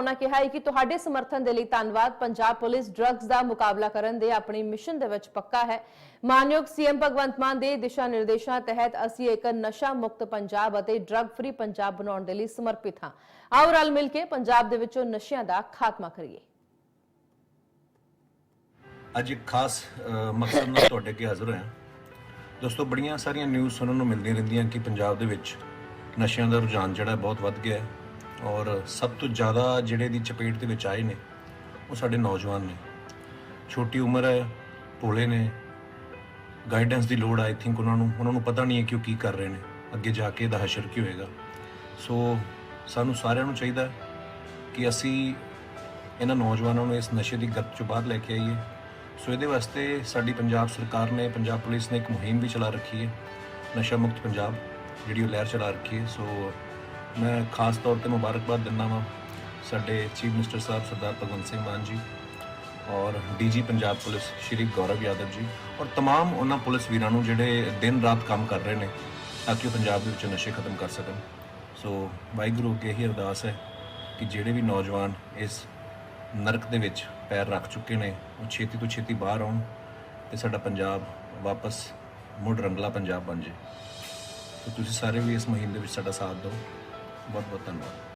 ਉਹਨਾਂ ਕਿਹਾ ਹੈ ਕਿ ਤੁਹਾਡੇ ਸਮਰਥਨ ਦੇ ਲਈ ਧੰਨਵਾਦ। ਪੰਜਾਬ ਪੁਲਿਸ ਡਰੱਗਸ ਦਾ ਮੁਕਾਬਲਾ ਕਰਨ ਦੇ ਆਪਣੀ ਮਿਸ਼ਨ ਦੇ ਵਿੱਚ ਪੱਕਾ ਹੈ। ਮਾਨਯੋਗ ਸੀਐਮ ਭਗਵੰਤ ਮਾਨ ਦੇ ਦਿਸ਼ਾ ਨਿਰਦੇਸ਼ਾਂ ਤਹਿਤ ਅਸੀਂ ਇੱਕ ਨਸ਼ਾ ਮੁਕਤ ਪੰਜਾਬ ਅਤੇ ਡਰੱਗ ਫ੍ਰੀ ਪੰਜਾਬ ਬਣਾਉਣ ਦੇ ਲਈ ਸਮਰਪਿਤ ਹਾਂ। ਆਓ ਰਲ ਮਿਲ ਕੇ ਪੰਜਾਬ ਦੇ ਵਿੱਚੋਂ ਨਸ਼ਿਆਂ ਦਾ ਖਾਤਮਾ ਕਰੀਏ। ਅੱਜ ਇੱਕ ਖਾਸ ਮਕਸਦ ਨਾਲ ਤੁਹਾਡੇ ਅੱਗੇ ਹਾਜ਼ਰ ਹੋਇਆ। ਦੋਸਤੋ, ਬੜੀਆਂ ਸਾਰੀਆਂ ਨਿਊਜ਼ ਸੁਣਨ ਨੂੰ ਮਿਲਦੀਆਂ ਰਹਿੰਦੀਆਂ ਕਿ ਪੰਜਾਬ ਦੇ ਵਿੱਚ ਨਸ਼ਿਆਂ ਦਾ ਰੁਝਾਨ ਜਿਹੜਾ ਬਹੁਤ ਵੱਧ ਗਿਆ ਹੈ। ਔਰ ਸਭ ਤੋਂ ਜ਼ਿਆਦਾ ਜਿਹੜੇ ਦੀ ਚਪੇਟ ਦੇ ਵਿੱਚ ਆਏ ਨੇ, ਉਹ ਸਾਡੇ ਨੌਜਵਾਨ ਨੇ। ਛੋਟੀ ਉਮਰ ਹੈ, ਭੋਲੇ ਨੇ। ਗਾਈਡੈਂਸ ਦੀ ਲੋੜ ਆਈ ਥਿੰਕ ਉਹਨਾਂ ਨੂੰ ਉਹਨਾਂ ਨੂੰ ਪਤਾ ਨਹੀਂ ਹੈ ਕਿ ਉਹ ਕੀ ਕਰ ਰਹੇ ਨੇ। ਅੱਗੇ ਜਾ ਕੇ ਇਹਦਾ ਹਸ਼ਰ ਕੀ ਹੋਏਗਾ। ਸੋ ਸਾਨੂੰ ਸਾਰਿਆਂ ਨੂੰ ਚਾਹੀਦਾ ਕਿ ਅਸੀਂ ਇਹਨਾਂ ਨੌਜਵਾਨਾਂ ਨੂੰ ਇਸ ਨਸ਼ੇ ਦੀ ਗੱਤ ਚੋਂ ਬਾਹਰ ਲੈ ਕੇ ਆਈਏ। ਸੋ ਇਹਦੇ ਵਾਸਤੇ ਸਾਡੀ ਪੰਜਾਬ ਸਰਕਾਰ ਨੇ, ਪੰਜਾਬ ਪੁਲਿਸ ਨੇ ਇੱਕ ਮੁਹਿੰਮ ਵੀ ਚਲਾ ਰੱਖੀ ਹੈ। ਨਸ਼ਾ ਮੁਕਤ ਪੰਜਾਬ, ਜਿਹੜੀ ਉਹ ਲਹਿਰ ਚਲਾ ਰੱਖੀ ਹੈ। ਸੋ ਮੈਂ ਖਾਸ ਤੌਰ ਤੇ ਮੁਬਾਰਕਬਾਦ ਦਿੰਦਾ ਵਾਂ ਸਾਡੇ ਚੀਫ ਮਿਨਿਸਟਰ ਸਾਹਿਬ ਸਰਦਾਰ ਭਗਵੰਤ ਸਿੰਘ ਮਾਨ ਜੀ ਔਰ ਡੀਜੀ ਪੰਜਾਬ ਪੁਲਿਸ ਸ਼੍ਰੀ ਗੌਰਵ ਯਾਦਵ ਜੀ ਔਰ तमाम ਉਹਨਾਂ ਪੁਲਿਸ ਵੀਰਾਂ ਨੂੰ ਜਿਹੜੇ ਦਿਨ ਰਾਤ ਕੰਮ ਕਰ ਰਹੇ ਨੇ ਤਾਂ ਕਿ ਉਹ ਪੰਜਾਬ ਦੇ ਵਿੱਚ ਨਸ਼ੇ ਖਤਮ ਕਰ ਸਕਣ ਸੋ ਵਾਹਿਗੁਰੂ ਅੱਗੇ ਹੀ ਅਰਦਾਸ ਹੈ ਕਿ ਜਿਹੜੇ ਵੀ ਨੌਜਵਾਨ ਇਸ ਨਰਕ ਦੇ ਵਿੱਚ ਪੈਰ ਰੱਖ ਚੁੱਕੇ ਨੇ ਉਹ ਛੇਤੀ ਤੋਂ ਛੇਤੀ ਬਾਹਰ ਆਉਣ ਤੇ ਸਾਡਾ ਪੰਜਾਬ ਵਾਪਸ ਮੁੜ ਰੰਗਲਾ ਪੰਜਾਬ ਬਣ ਜਾਏ ਸੋ ਤੁਸੀਂ ਸਾਰੇ ਵੀ ਇਸ ਮੁਹਿੰਮ ਦੇ ਵਿੱਚ ਸਾਡਾ ਸਾਥ ਦਿਓ ਬਹੁਤ ਬਹੁਤ ਧੰਨਵਾਦ।